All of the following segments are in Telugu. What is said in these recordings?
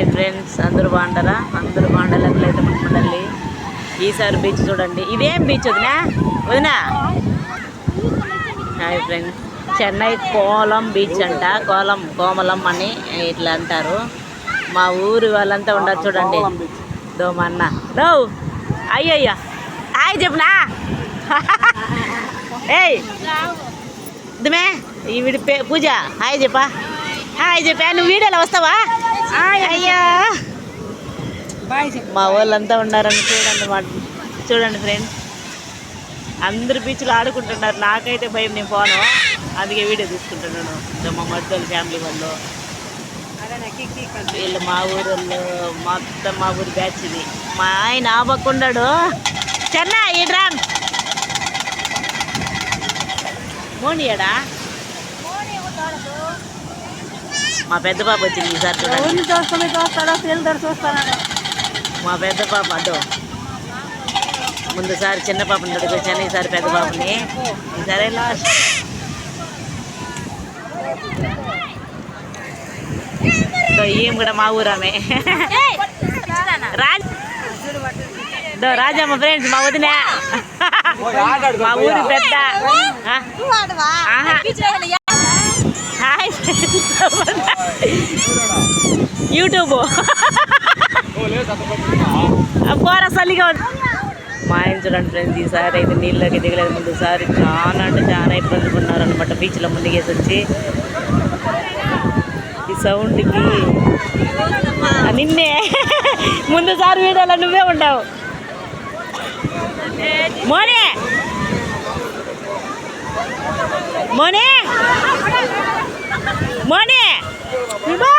హాయ్ ఫ్రెండ్స్ అందరూ బాగుంటారా అందరూ బాగుండాలి అయితే ఉండాలి ఈసారి బీచ్ చూడండి. ఇదేం బీచ్ వదినా? వదినా? Hi friends. Chennai Kolam beach అంట. కోలం కోమలం అని ఇట్లా అంటారు. మా ఊరు వాళ్ళంతా ఉండరు చూడండి. దో మా అన్న దో అయ్యయ్యా. హాయ్ చెప్పనా? ఏయ్! ఇదమే ఈ వీడి పే పూజ హాయ్ చెప్పా. హాయ్ చెప్పా. నువ్వు వీడియోలో వస్తావా? అయ్యా. మా వాళ్ళంతా ఉన్నారని చూడండి మా చూడండి ఫ్రెండ్స్ అందరు బీచ్లో ఆడుకుంటున్నారు. నాకైతే భయం నేను పోను. అందుకే వీడియో తీసుకుంటున్నాను. మా మధ్యలో ఫ్యామిలీ వాళ్ళు. వీళ్ళు మా ఊరోళ్ళు మొత్తం మా ఊరి బ్యాచ్ ఇది. మా ఆయన ఆపకుండాడు చెన్నై ఇడ్రా మోనియాడా? మా పెద్ద పాప వచ్చింది ఈసారి చూడండి. మా పెద్ద పాప అదో. ముందుసారి చిన్న పాపని వచ్చాను ఈసారి పెద్ద పాపని. ఈసారి లాస్ట్ ఇదో ఈమె కూడా మా ఊరామే. రాజ్ ఇదో రాజమ్మ ఫ్రెండ్స్ మా వదిన. మా ఊరి పెద్ద. హాయ్ యూట్యూబ్ పోరా చలిగా ఉంది. మా ఆయన చూడండి ఫ్రెండ్స్ ఈసారి అయితే నీళ్ళకి దిగలేదు ముందుసారి చాలా అంటే చాలా ఇబ్బంది ఉన్నారనమాట అనమాట బీచ్లో ముందుకేసి వచ్చి. ఈ సౌండ్కి ఆ, నిన్నే ముందుసారి వీడియోలో నువ్వే ఉండవు మోనే! మోనే! మోనే ఇవ్వా.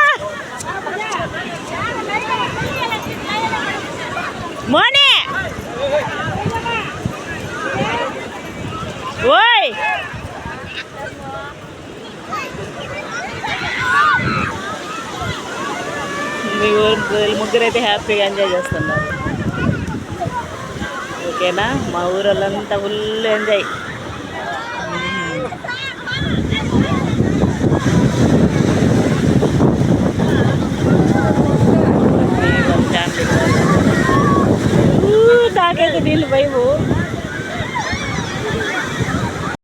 మోనే ఓయ్ మీ ముగ్గురు అయితే హ్యాపీగా ఎంజాయ్ చేస్తున్నారు. ఓకేనా మా ఊరు వాళ్ళంతా ఫుల్ ఎంజాయ్ ನಿಲ್ವ ಇವು